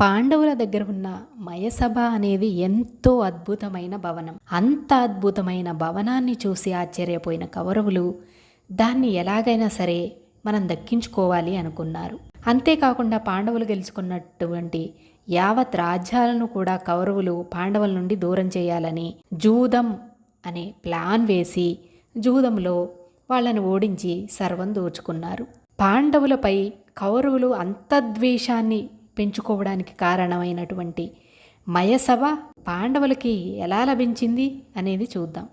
పాండవుల దగ్గర ఉన్న మయసభ అనేది ఎంతో అద్భుతమైన భవనం. అంత అద్భుతమైన భవనాన్ని చూసి ఆశ్చర్యపోయిన కౌరవులు దాన్ని ఎలాగైనా సరే మనం దక్కించుకోవాలి అనుకున్నారు. అంతేకాకుండా పాండవులు గెలుచుకున్నటువంటి యావత్ రాజ్యాలను కూడా కౌరవులు పాండవుల నుండి దూరం చేయాలని జూదం అనే ప్లాన్ వేసి జూదంలో వాళ్ళను ఓడించి సర్వం దోచుకున్నారు. పాండవులపై కౌరవులు అంతద్వేషాన్ని పెంచుకోవడానికి కారణమైనటువంటి మయసభ పాండవులకి ఎలా లభించింది అనేది చూద్దాం.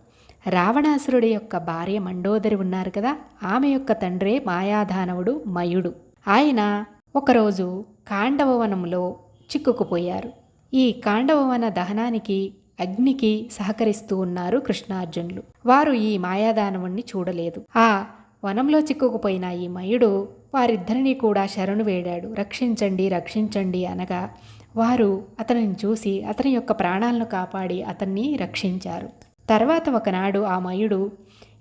రావణాసురుడి యొక్క భార్య మండోదరి ఉన్నారు కదా ఆమె యొక్క తండ్రే మాయాదానవుడు మయుడు. ఆయన ఒకరోజు కాండవవనంలో చిక్కుకుపోయారు. ఈ కాండవవన దహనానికి అగ్నికి సహకరిస్తూ ఉన్నారు కృష్ణార్జునులు. వారు ఈ మాయాదానవుణ్ణి చూడలేదు. ఆ వనంలో చిక్కుకుపోయిన ఈ మయుడు వారిద్దరినీ కూడా శరణు వేడాడు. రక్షించండి రక్షించండి అనగా వారు అతనిని చూసి అతని యొక్క ప్రాణాలను కాపాడి అతన్ని రక్షించారు. తర్వాత ఒకనాడు ఆ మయుడు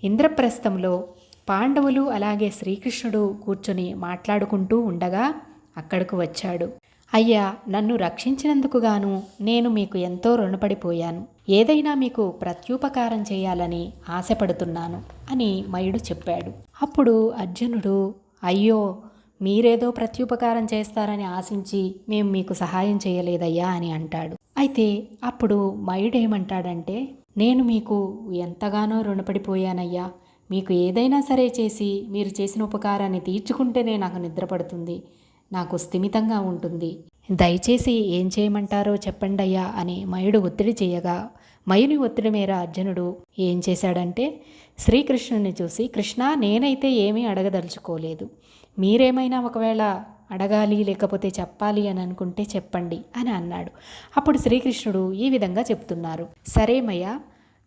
ఇంద్రప్రస్థంలో పాండవులు అలాగే శ్రీకృష్ణుడు కూర్చొని మాట్లాడుకుంటూ ఉండగా అక్కడకు వచ్చాడు. అయ్యా నన్ను రక్షించినందుకు గాను నేను మీకు ఎంతో రుణపడిపోయాను. ఏదైనా మీకు ప్రత్యుపకారం చేయాలని ఆశపడుతున్నాను అని మయుడు చెప్పాడు. అప్పుడు అర్జునుడు అయ్యో మీరేదో ప్రత్యుపకారం చేస్తారని ఆశించి మేము మీకు సహాయం చేయలేదయ్యా అని అంటాడు. అయితే అప్పుడు మయుడేమంటాడంటే నేను మీకు ఎంతగానో రుణపడిపోయానయ్యా. మీకు ఏదైనా సరే చేసి మీరు చేసిన ఉపకారాన్ని తీర్చుకుంటేనే నాకు నిద్రపడుతుంది. నాకు స్థిమితంగా ఉంటుంది. దయచేసి ఏం చేయమంటారో చెప్పండి అయ్యా అని మయుడు ఒత్తిడి చేయగా మయుని ఒత్తిడి మేర అర్జునుడు ఏం చేశాడంటే శ్రీకృష్ణుని చూసి కృష్ణ నేనైతే ఏమీ అడగదలుచుకోలేదు. మీరేమైనా ఒకవేళ అడగాలి లేకపోతే చెప్పాలి అని అనుకుంటే చెప్పండి అని అన్నాడు. అప్పుడు శ్రీకృష్ణుడు ఈ విధంగా చెప్తున్నారు. సరేమయ్యా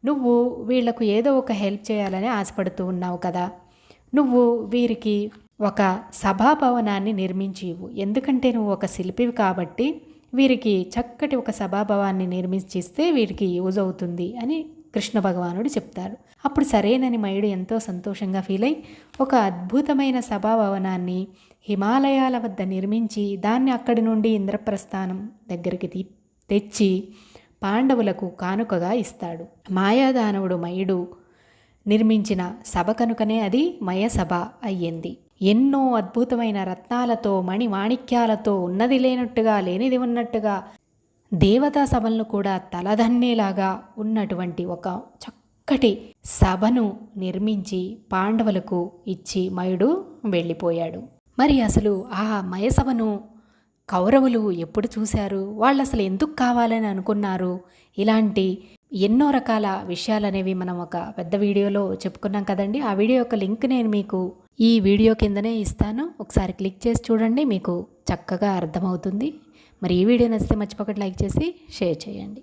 నువ్వు వీళ్ళకు ఏదో ఒక హెల్ప్ చేయాలని ఆశపడుతూ ఉన్నావు కదా. నువ్వు వీరికి ఒక సభాభవనాన్ని నిర్మించి ఎందుకంటే నువ్వు ఒక శిల్పివి కాబట్టి వీరికి చక్కటి ఒక సభాభవాన్ని నిర్మించిస్తే వీరికి యూజ్ అవుతుంది అని కృష్ణ భగవానుడు చెప్తారు. అప్పుడు సరేనని మయుడు ఎంతో సంతోషంగా ఫీల్ అయి ఒక అద్భుతమైన సభాభవనాన్ని హిమాలయాల వద్ద నిర్మించి దాన్ని అక్కడి నుండి ఇంద్రప్రస్థానం దగ్గరికి తీ తెచ్చి పాండవులకు కానుకగా ఇస్తాడు. మాయాదానవుడు మయుడు నిర్మించిన సభ కనుకనే అది మయసభ అయ్యింది. ఎన్నో అద్భుతమైన రత్నాలతో మణి మాణిక్యాలతో ఉన్నది లేనట్టుగా లేనిది ఉన్నట్టుగా దేవతా సభలను కూడా తలదన్నేలాగా ఉన్నటువంటి ఒక చక్కటి సభను నిర్మించి పాండవులకు ఇచ్చి మయుడు వెళ్ళిపోయాడు. మరి అసలు ఆ మయసభను కౌరవులు ఎప్పుడు చూశారు? వాళ్ళు అసలు ఎందుకు కావాలని అనుకున్నారు? ఇలాంటి ఎన్నో రకాల విషయాలనేవి మనం ఒక పెద్ద వీడియోలో చెప్పుకున్నాం కదండి. ఆ వీడియో యొక్క లింక్ నేను మీకు ఈ వీడియో కిందనే ఇస్తాను. ఒకసారి క్లిక్ చేసి చూడండి మీకు చక్కగా అర్థమవుతుంది. మరి ఈ వీడియో నచ్చితే మర్చిపోకుండా లైక్ చేసి షేర్ చేయండి.